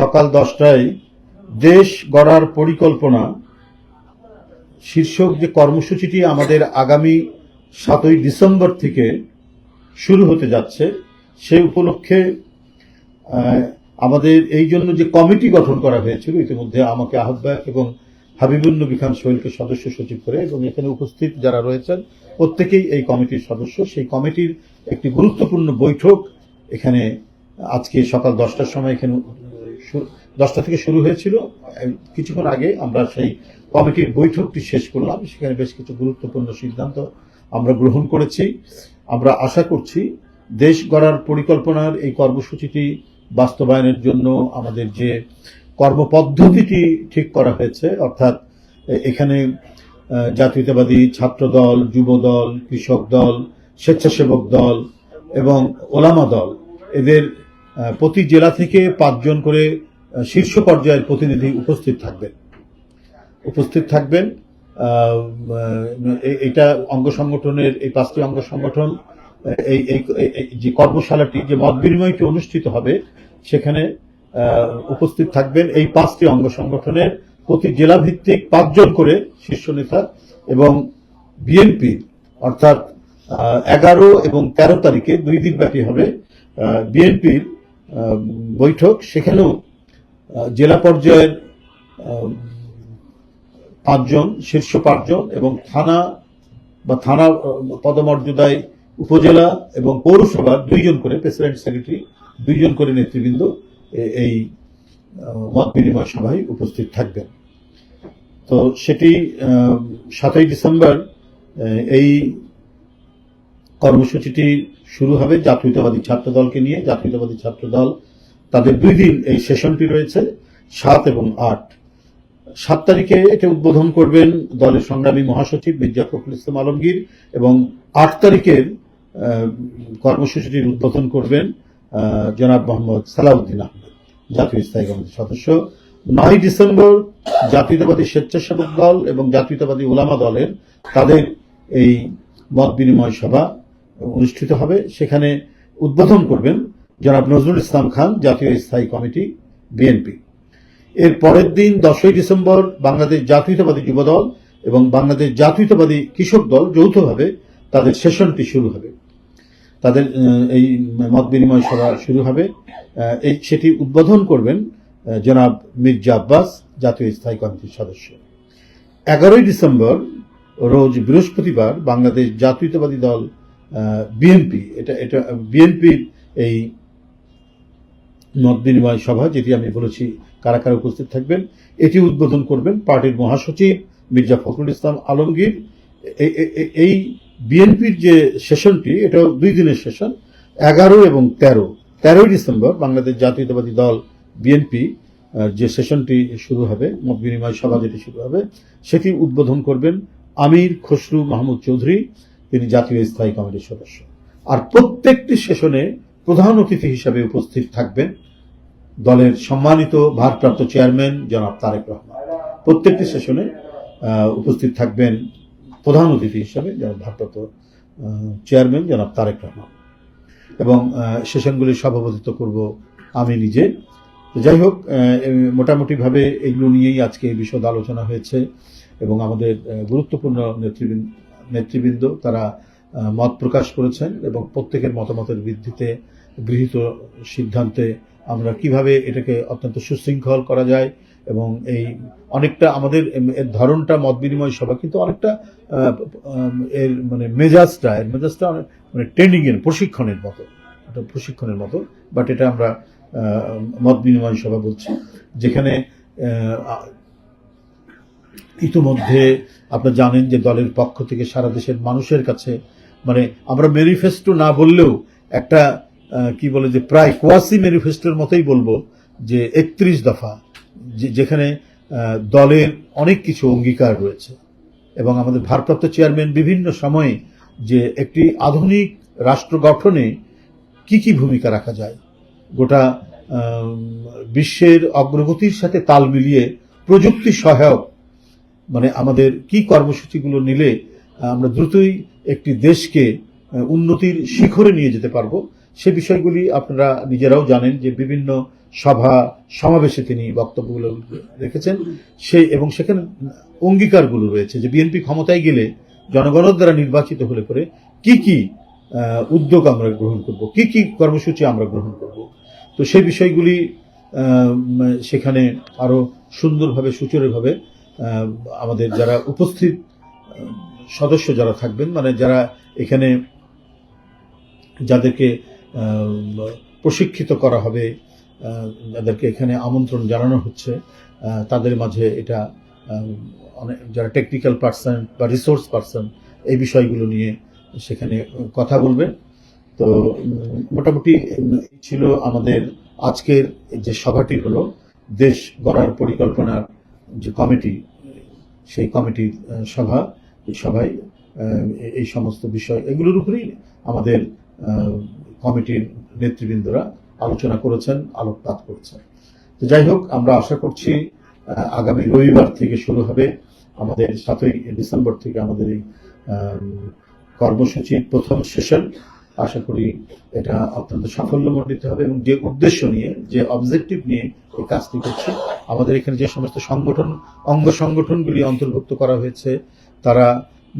সকাল দশটায় দেশ গড়ার পরিকল্পনা, শীর্ষক যে কর্মসূচিটি আমাদের আগামী সাতই ডিসেম্বর থেকে শুরু হতে যাচ্ছে, সে উপলক্ষে আমাদের এই জন্য যে কমিটি গঠন করা হয়েছিল, ইতিমধ্যে আমাকে আহ্বায়ক এবং হাবিবুল নবী খান সোহেলকে সদস্য সচিব করে এবং এখানে উপস্থিত যারা রয়েছেন, প্রত্যেকেই এই কমিটির সদস্য। সেই কমিটির একটি গুরুত্বপূর্ণ বৈঠক এখানে আজকে সকাল দশটার সময় এখানে দশটা থেকে শুরু হয়েছিল। কিছুক্ষণ আগে আমরা সেই কমিটির বৈঠকটি শেষ করলাম। সেখানে বেশ কিছু গুরুত্বপূর্ণ সিদ্ধান্ত আমরা গ্রহণ করেছি। আমরা আশা করছি দেশ গড়ার পরিকল্পনার এই কর্মসূচিটি বাস্তবায়নের জন্য আমাদের যে কর্মপদ্ধতিটি ঠিক করা হয়েছে, অর্থাৎ এখানে জাতীয়তাবাদী ছাত্র দল যুব দল কৃষক দল, স্বেচ্ছাসেবক দল এবং ওলামা দল, এদের প্রতি জেলা থেকে পাঁচজন করে শীর্ষ পর্যায়ের প্রতিনিধি উপস্থিত থাকবেন। উপস্থিত থাকবেন এটা অঙ্গ সংগঠনের, এই পাঁচটি অঙ্গ সংগঠন এই যে কর্মশালাটি, যে মত বিনিময়টি অনুষ্ঠিত হবে, সেখানে উপস্থিত থাকবেন এই পাঁচটি অঙ্গ সংগঠনের প্রতি জেলা ভিত্তিক পাঁচজন করে শীর্ষ নেতা এবং বিএনপি, অর্থাৎ এগারো এবং তেরো তারিখে দুই দিন ব্যাপী হবে বিএনপির বৈঠক, সেখানেও জেলা পর্যায়ের পাঁচজন, শীর্ষ পাঁচজন এবং থানা বা থানা পদমর্যাদায় উপজেলা এবং পৌরসভার দুইজন করে, প্রেসিডেন্ট, সেক্রেটারি, দুইজন করে নেতৃবৃন্দ এই মত বিনিময় সভায় উপস্থিত থাকবেন। তো সেটি সাতই ডিসেম্বর এই কর্মসূচিটি শুরু হবে জাতীয়তাবাদী ছাত্র দলকে নিয়ে। জাতীয়তাবাদী ছাত্র দল তাদের দুই দিন এই সেশনটি রয়েছে, সাত এবং আট। সাত তারিখে এটা উদ্বোধন করবেন দলের সংগ্রামী মহাসচিব মির্জা ফখরুল ইসলাম আলমগীর এবং আট তারিখের কর্মসূচিটির উদ্বোধন করবেন জনাব মোহাম্মদ সালাউদ্দিন আহমেদ, জাতীয় স্থায়ী কমিটির সদস্য। নয় ডিসেম্বর জাতীয়তাবাদী স্বেচ্ছাসেবক দল এবং জাতীয়তাবাদী ওলামা দলের তাদের এই মত বিনিময় সভা অনুষ্ঠিত হবে, সেখানে উদ্বোধন করবেন জনাব নজরুল ইসলাম খান, জাতীয় স্থায়ী কমিটি বিএনপি এর পরের দিন দশই ডিসেম্বর বাংলাদেশ জাতীয়তাবাদী যুবদল এবং বাংলাদেশ জাতীয়তাবাদী কৃষক দল যৌথভাবে তাদের সেশনটি শুরু হবে। তাদের এই মত বিনিময় সভা শুরু হবে। এই, সেটি উদ্বোধন করবেন জনাব মির্জা আব্বাস, জাতীয় স্থায়ী কমিটির সদস্য। এগারোই ডিসেম্বর, রোজ বৃহস্পতিবার, বাংলাদেশ জাতীয়তাবাদী দল বিএনপি, এটা এটা, বিএনপির এই মত বিনিময় সভা যেটি আমি বলেছি, কারা কারা উপস্থিত থাকবেন, এটি উদ্বোধন করবেন পার্টির মহাসচিব মির্জা ফখরুল ইসলাম আলমগীর। এই বিএনপির যে সেশনটি এটা দুই দিনের সেশন, এগারো এবং তেরো। তেরোই ডিসেম্বর বাংলাদেশ জাতীয়তাবাদী দল বিএনপি যে সেশনটি শুরু হবে মত বিনিময় সভা যেটি শুরু হবে, সেটি উদ্বোধন করবেন আমির খসরু মাহমুদ চৌধুরী। তিনি জাতীয় স্থায়ী কমিটির সদস্য। আর প্রত্যেকটি সেশনে প্রধান অতিথি হিসাবে উপস্থিত থাকবেন দলের সম্মানিত ভারপ্রাপ্ত চেয়ারম্যান জনাব তারেক রহমান। প্রত্যেকটি সেশনে উপস্থিত থাকবেন প্রধান অতিথি হিসাবে জনাব ভারপ্রাপ্ত চেয়ারম্যান জনাব তারেক রহমান। এবং সেশনগুলির সভাপতিত্ব করব আমি নিজে। যাই হোক মোটামুটিভাবে এগুলো নিয়েই আজকে এই বিশদ আলোচনা হয়েছে এবং আমাদের গুরুত্বপূর্ণ নেতৃবৃন্দ নেতৃবৃন্দ তারা মত প্রকাশ করেছেন এবং প্রত্যেকের মতামতের ভিত্তিতে গৃহীত সিদ্ধান্তে আমরা কীভাবে এটাকে অত্যন্ত সুশৃঙ্খল করা যায় এবং এই অনেকটা আমাদের এর ধরনটা মত বিনিময় সভা, কিন্তু অনেকটা এর মানে মেজাজটা, এর মেজাজটা মানে ট্রেনিং এর প্রশিক্ষণের মতো, একটা প্রশিক্ষণের মতো, বাট এটা আমরা মত বিনিময় সভা বলছি, যেখানে ইতিমধ্যে আপনারা জানেন যে দলের পক্ষ থেকে সারা দেশের মানুষের কাছে মানে আমরা ম্যানিফেস্টো না বললেও একটা কি বলে যে প্রায় কোয়াসি ম্যানিফেস্টোর মতোই বলব যে একত্রিশ দফা যেখানে দলের অনেক কিছু অঙ্গীকার রয়েছে। এবং আমাদের ভারপ্রাপ্ত চেয়ারম্যান বিভিন্ন সময়ে যে একটি আধুনিক রাষ্ট্র গঠনে কি কি ভূমিকা রাখা যায়, গোটা বিশ্বের অগ্রগতির সাথে তাল মিলিয়ে প্রযুক্তি সহায়ক মানে আমাদের কি কর্মসূচিগুলো নিলে আমরা দ্রুতই একটি দেশকে উন্নতির শিখরে নিয়ে যেতে পারব, সে বিষয়গুলি আপনারা নিজেরাও জানেন যে বিভিন্ন সভা সমাবেশে তিনি বক্তব্যগুলো রেখেছেন। সেই এবং সেখানে অঙ্গীকারগুলো রয়েছে যে বিএনপি ক্ষমতায় গেলে জনগণের দ্বারা নির্বাচিত হলে পরে কি কি উদ্যোগ আমরা গ্রহণ করব, কি কি কর্মসূচি আমরা গ্রহণ করব। তো সেই বিষয়গুলি সেখানে আরও সুন্দরভাবে সুচারুভাবে আমাদের যারা উপস্থিত সদস্য যারা থাকবেন মানে যারা এখানে যাদেরকে প্রশিক্ষিত করা হবে যাদেরকে এখানে আমন্ত্রণ জানানো হচ্ছে তাদের মাঝে এটা অনেক, যারা টেকনিক্যাল পার্সন বা রিসোর্স পার্সন এই বিষয়গুলো নিয়ে সেখানে কথা বলবেন তো, মোটামুটি ছিল আমাদের আজকের যে সভাটি হলো, দেশ গড়ার পরিকল্পনার যে কমিটি, সেই কমিটির সভা সভায় এই সমস্ত বিষয়, এগুলোর উপরেই আমাদের কমিটির নেতৃবৃন্দরা আলোচনা করেছেন, আলোকপাত করেছেন। তো যাই হোক, আমরা আশা করছি আগামী রবিবার থেকে শুরু হবে আমাদের সাতই ডিসেম্বর থেকে আমাদের এই কর্মসূচির প্রথম সেশন। আশা করি এটা অত্যন্ত সাফল্যমণ্ডিত হবে এবং যে উদ্দেশ্য নিয়ে, যে অবজেক্টিভ নিয়ে এই কাজটি করছি, আমাদের এখানে যে সমস্ত সংগঠন, অঙ্গ সংগঠনগুলি অন্তর্ভুক্ত করা হয়েছে, তারা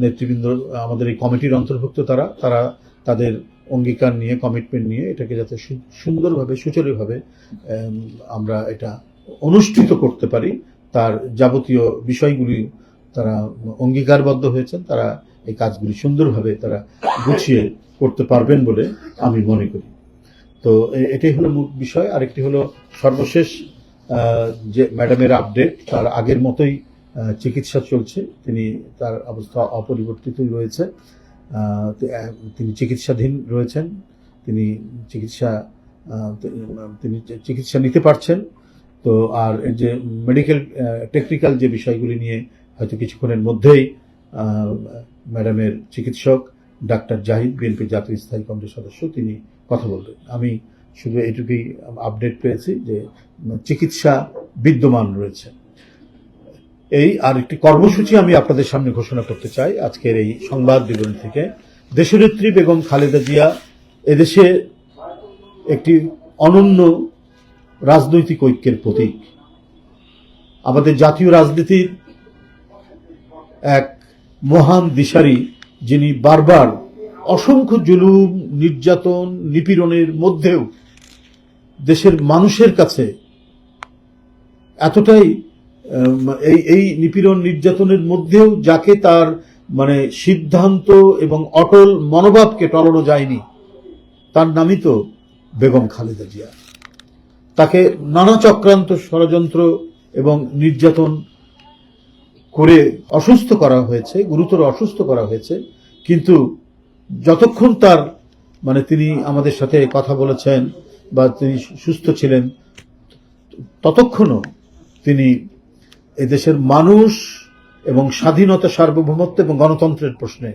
নেতৃবৃন্দ, আমাদের এই কমিটির অন্তর্ভুক্ত তারা তারা তাদের অঙ্গীকার নিয়ে কমিটমেন্ট নিয়ে এটাকে যাতে সুন্দরভাবে সুচারুভাবে আমরা এটা অনুষ্ঠিত করতে পারি। তার যাবতীয় বিষয়গুলি তারা অঙ্গীকারবদ্ধ হয়েছেন, তারা এই কাজগুলি সুন্দরভাবে তারা গুছিয়ে করতে পারবেন বলে আমি মনে করি। তো এটাই হলো মূল বিষয়। আরেকটি হলো সর্বশেষ যে ম্যাডামের আপডেট, তার আগের মতোই চিকিৎসা চলছে। তিনি তার অবস্থা অপরিবর্তিতই রয়েছে। তিনি চিকিৎসাধীন রয়েছেন। তিনি চিকিৎসা তিনি চিকিৎসা নিতে পারছেন। তো আর যে মেডিকেল টেকনিক্যাল যে বিষয়গুলি নিয়ে হয়তো কিছুক্ষণের মধ্যেই ম্যাডামের চিকিৎসক ডাক্তার জাহিদ, বিএনপি জাতীয় স্থায়ী কমিটির সদস্য, তিনি কথা বলবেন আমি শুধু এটুকুই আপডেট পেয়েছি যে, চিকিৎসা বিদ্যমান রয়েছে। এই আর একটি কর্মসূচি আমি আপনাদের সামনে ঘোষণা করতে চাই। আজকের এই সংবাদ বিবরণ থেকে দেশনেত্রী বেগম খালেদা জিয়া এদেশে একটি অনন্য রাজনৈতিক ঐক্যের প্রতীক। আমাদের জাতীয় রাজনীতির এক মহান দিশারি যিনি বারবার অসংখ্য জুলুম, নির্যাতন, নিপীড়নের মধ্যেও দেশের মানুষের কাছে এতটাই এই এই নিপীড়ন, নির্যাতনের মধ্যেও যাকে তার মানে সিদ্ধান্ত এবং অটল মনোভাবকে টলানো যায়নি, তার নামই তো বেগম খালেদা জিয়া। তাকে নানা চক্রান্ত ষড়যন্ত্র এবং নির্যাতন করে অসুস্থ করা হয়েছে, গুরুতর অসুস্থ করা হয়েছে। কিন্তু যতক্ষণ তার মানে তিনি আমাদের সাথে কথা বলেছেন বা তিনি সুস্থ ছিলেন, ততক্ষণও তিনি এদেশের মানুষ এবং স্বাধীনতা সার্বভৌমত্ব এবং গণতন্ত্রের প্রশ্নে